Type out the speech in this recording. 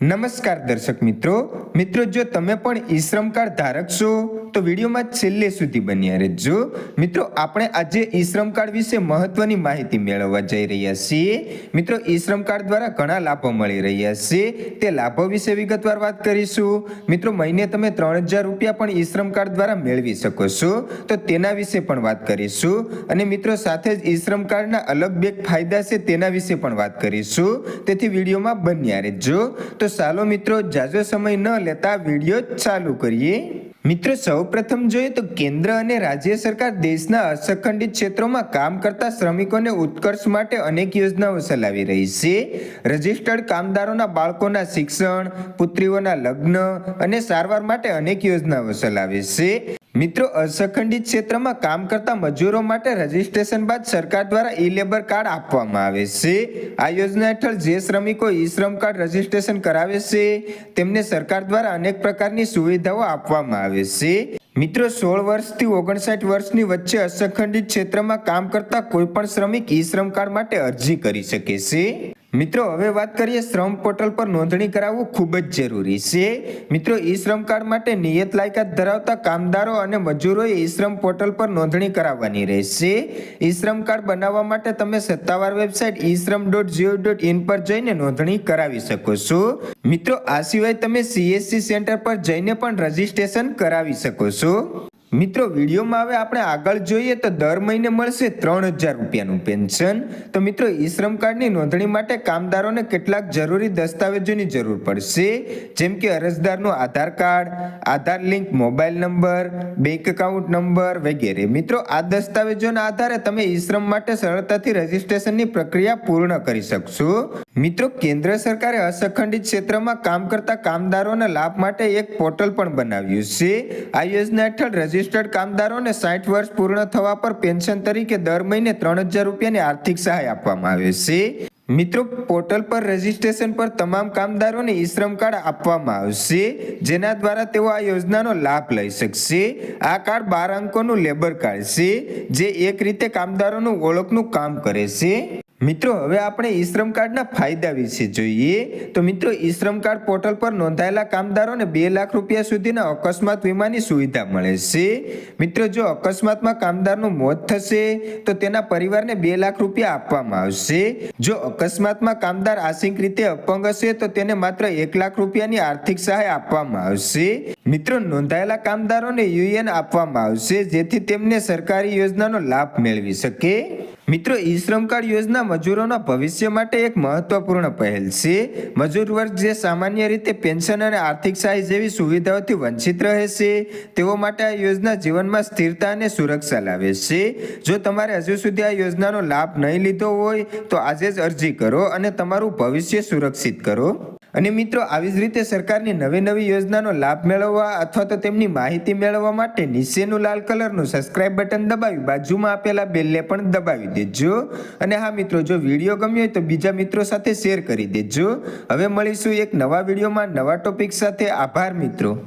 નમસ્કાર દર્શક મિત્રો. મિત્રો જો તમે પણ ઈ શ્રમ કાર્ડ ધારક છો તો વિડીયોમાં છેલ્લે સુધી બન્યા રહેજો. મિત્રો, આપણે આજે ઈ શ્રમ કાર્ડ વિશે મહત્વની માહિતી મેળવવા જઈ રહ્યા છીએ. મિત્રો ઈ શ્રમ કાર્ડ દ્વારા ઘણા લાભો મળી રહ્યા છે. તે લાભો વિશે વિગતવાર વાત કરીશું. મિત્રો, મહિને તમે ત્રણ હજાર રૂપિયા પણ ઈ શ્રમ કાર્ડ દ્વારા મેળવી શકો છો. તો તેના વિશે પણ વાત કરીશું. અને મિત્રો, સાથે જ ઈ શ્રમ કાર્ડના અલગ બે ફાયદા છે તેના વિશે પણ વાત કરીશું. તેથી વિડીયોમાં બન્યા રહેજો. તો ચાલો મિત્રો, જાજો સમય ન લેતા વીડિયો ચાલુ કરીએ. મિત્રો, સૌપ્રથમ જોઈએ તો કેન્દ્ર અને રાજ્ય સરકાર દેશના અસંગઠિત ક્ષેત્રોમાં કામ કરતા શ્રમિકોને ઉત્કર્ષ માટે અનેક યોજનાઓ ચલાવી રહી છે. રજિસ્ટર્ડ કામદારોના બાળકોના શિક્ષણ, પુત્રીઓના લગ્ન અને સારવાર માટે અનેક યોજનાઓ ચલાવે છે. મિત્રો અસંગઠિત ક્ષેત્રમાં કામ કરતા મજૂરો માટે રજીસ્ટ્રેશન બાદ સરકાર દ્વારા ઈ લેબર કાર્ડ આપવામાં આવે છે. આ યોજના હેઠળ જે શ્રમિકો ઈ શ્રમ કાર્ડ રજીસ્ટ્રેશન કરાવે છે, તેમને સરકાર દ્વારા અનેક પ્રકારની સુવિધાઓ આપવામાં આવે છે. મિત્રો, સોળ વર્ષથી ઓગણસાઠ વર્ષની વચ્ચે અસંગઠિત ક્ષેત્રમાં કામ કરતા કોઈપણ શ્રમિક ઈ શ્રમ કાર્ડ માટે અરજી કરી શકે છે. મિત્રો, હવે વાત કરીએ શ્રમ પોર્ટલ પર નોંધણી કરાવવું ખૂબ જ જરૂરી છે. મિત્રો, ઈ શ્રમ કાર્ડ માટે નિયત લાયકાત ધરાવતા કામદારો અને મજૂરોએ ઈ શ્રમ પોર્ટલ પર નોંધણી કરાવવાની રહેશે. ઈ શ્રમ કાર્ડ બનાવવા માટે તમે સત્તાવાર વેબસાઇટ ઈ શ્રમ ડોટ જીઓ ડોટ ઇન પર જઈને નોંધણી કરાવી શકો છો. મિત્રો, આ સિવાય તમે સીએસસી સેન્ટર પર જઈને પણ રજીસ્ટ્રેશન કરાવી શકો છો. મિત્રો, વિડીયોમાં હવે આપણે આગળ જોઈએ તો દર મહિને મળશે ત્રણ હજાર રૂપિયાનું પેન્શન. તો મિત્રો ઈ શ્રમ કાર્ડની નોંધણી માટે કામદારોને કેટલાક જરૂરી દસ્તાવેજોની જરૂર પડશે. જેમ કે અરજદારનું Aadhaar card, Aadhaar link, mobile number, bank account number વગેરે. મિત્રો, આ દસ્તાવેજોના આધારે તમે ઈ શ્રમ માટે સરળતાથી રજીસ્ટ્રેશનની પ્રક્રિયા પૂર્ણ કરી શકશો. મિત્રો, કેન્દ્ર સરકારે અસંગઠિત ક્ષેત્રમાં કામ કરતા કામદારોના લાભ માટે એક પોર્ટલ પણ બનાવ્યું છે. આ યોજના હેઠળ રજિસ્ટર્ડ કામદારોને સાઠ વર્ષ પૂર્ણ થવા પર પેન્શન તરીકે દર મહિને ત્રણ હજાર રૂપિયાની આર્થિક સહાય આપવામાં આવે છે. મિત્રો, પોર્ટલ પર રજીસ્ટ્રેશન પર તમામ કામદારોને ઈ શ્રમ કાર્ડ આપવામાં આવશે, જેના દ્વારા તેઓ આ યોજનાનો લાભ લઈ શકશે. આ કાર્ડ બાર અંકોનું લેબર કાર્ડ છે, જે એક રીતે કામદારોનું ઓળખનું કામ કરે છે. મિત્રો, હવે આપણે ઈ શ્રમ કાર્ડના ફાયદા વિશે જોઈએ. તો મિત્રો ઈ શ્રમ કાર્ડ પોર્ટલ પર નોંધાયેલા કામદારોને બે લાખ રૂપિયા સુધીના અકસ્માત વીમાની સુવિધા મળે છે. મિત્રો, જો અકસ્માતમાં કામદારનું મોત થશે, તો તેના પરિવારને બે લાખ રૂપિયા આપવામાં આવશે. જો અકસ્માતમાં કામદાર આશિક રીતે અપંગ હશે, તો તેને માત્ર એક લાખ રૂપિયાની આર્થિક સહાય આપવામાં આવશે. મિત્રો, નોંધાયેલા કામદારોને યુએન આપવામાં આવશે, જેથી તેમને સરકારી યોજનાનો લાભ મેળવી શકે. મિત્રો, ઈ શ્રમ કાર્ડ યોજના મજૂરોના ભવિષ્ય માટે એક મહત્વપૂર્ણ પહેલ છે. મજૂર વર્ગ જે સામાન્ય રીતે પેન્શન અને આર્થિક સહાય જેવી સુવિધાઓથી વંચિત રહે છે, તેઓ માટે આ યોજના જીવનમાં સ્થિરતા અને સુરક્ષા લાવે છે. જો તમારે હજુ સુધી આ યોજનાનો લાભ નહીં લીધો હોય, તો આજે જ અરજી કરો અને તમારું ભવિષ્ય સુરક્ષિત કરો. અને મિત્રો, આવી જ રીતે સરકારની નવી નવી યોજનાનો લાભ મેળવવા અથવા તો તેમની માહિતી મેળવવા માટે નીચેનું લાલ કલરનું સબસ્ક્રાઇબ બટન દબાવી, બાજુમાં આપેલા બેલને પણ દબાવી દેજો. અને હા મિત્રો, જો વીડિયો ગમ્યો હોય તો બીજા મિત્રો સાથે શેર કરી દેજો. હવે મળીશું એક નવા વિડીયોમાં નવા ટોપિક સાથે. આભાર મિત્રો.